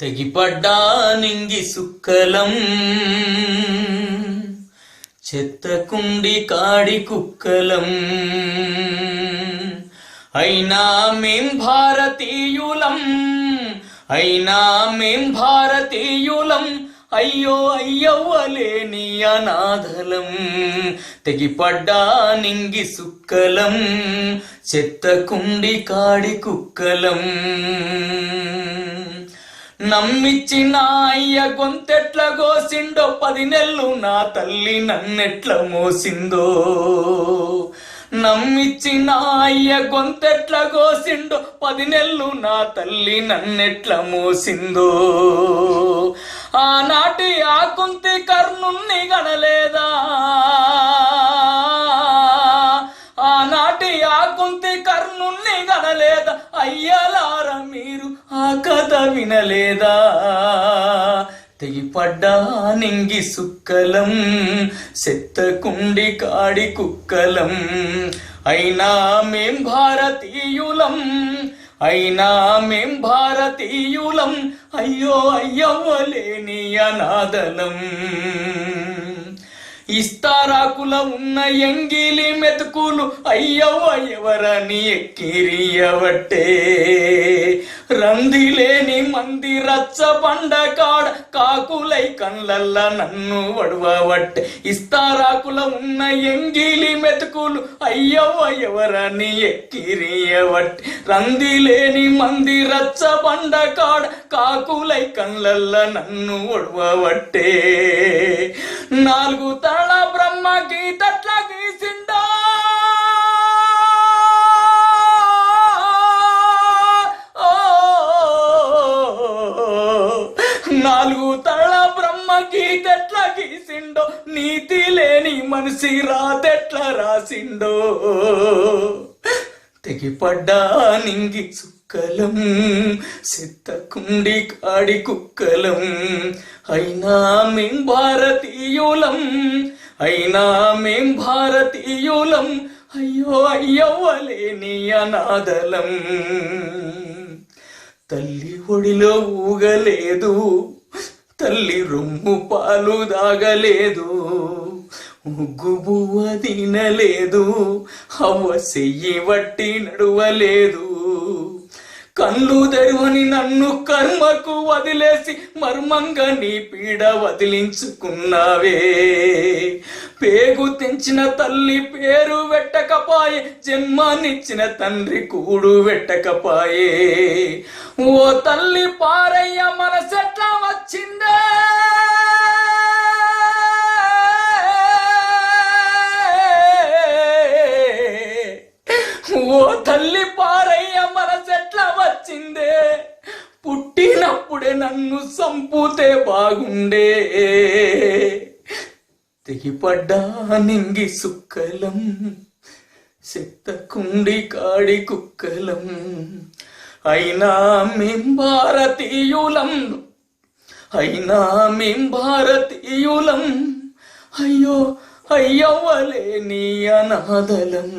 తెగిపడ్డా నింగి సుక్కలం. చెత్తకుండి కాడి కుక్కలం. అయినా మేం భారతీయులం. అయినా మేం భారతీయులం. అయ్యో అయ్యవ్వలేని అనాథలం. తెగిపడ్డా నింగి సుక్కలం. చెత్త కుండి కాడి కుక్కలం. నమ్మిచ్చిన అయ్య గొంతెట్ల కోసిండో పది నెలలు నా తల్లి నన్నెట్ల మోసిందో. నమ్మిచ్చిన అయ్య గొంతెట్ల కోసిండో పది నెలలు నా తల్లి నన్నెట్ల మోసిందో. ఆనాటి ఆ కుంతి కర్ణుణ్ణి గనలేదా? ఆనాటి ఆ కుంతి కర్ణుణ్ణి గనలేదా? అయ్యలారా మీరు ఆ కథ వినలేదా? తెగిపడ్డా నింగి సుక్కలం సెత్తకుండి కాడి కుక్కలం. అయినా మేం భారతీయులం అయినా మేం భారతీయులం. అయ్యో అయ్యవ్వలేని అనాదనం ఇస్తారాకుల ఉన్న ఎంగిలి మెతుకులు అయ్యవ ఎవరని ఎక్కిరియవట్టే రందిలేని మంది రచ్చ పండకాడ కాకులై కళ్ళల్ల నన్ను వడవవట్టే. ఇస్తారాకుల ఉన్న ఎంగిలి మెతుకులు అయ్యవ ఎవరని ఎక్కిరియవట్టే రందిలేని మంది రచ్చ పండకాడ కాకులై కళ్ళల్ల నన్ను ఒడవవట్టే నాలుగు తల బ్రహ్మ గీతట్ల గీసిండా. నాలుగు తల బ్రహ్మ గీతెట్ల గీసిండో నీతి లేని మనిషి రాతెట్లా రాసిండో. తెగిపడ్డా నింగి సుక్కలం సిత్తకుండి కాడి కుక్కలం అయినా మేం భారతీయులం అయినా మేం భారతీయులం. అయ్యో అయ్యవ్వలేని అనాథలం. తల్లి ఒడిలో ఊగలేదు. తల్లి రొమ్ము పాలు దాగలేదు. ముగ్గు బువ్వ తినలేదు. అవ్వ చెయ్యి వట్టి నడువలేదు. కళ్ళు తెరువని నన్ను కర్మకు వదిలేసి మర్మంగా నీ పీడ వదిలించుకున్నావే. పేగు తెంచిన తల్లి పేరు పెట్టకపాయే జన్మానిచ్చిన తండ్రి కూడు పెట్టకపాయే ఓ తల్లి పారయ్య మనసెట్లా వచ్చిందే? ఓ తల్లి పార వచ్చిందే పుట్టినప్పుడే నన్ను సంపుతే బాగుండే. తెగిపడ్డా నింగి సుక్కలం సెత్తకుండి కాడి కుక్కలం అయినా మేం భారతీయులం అయినా మేం భారతీయులం అయ్యో అయ్యవ్వలే నీ అనాథలం.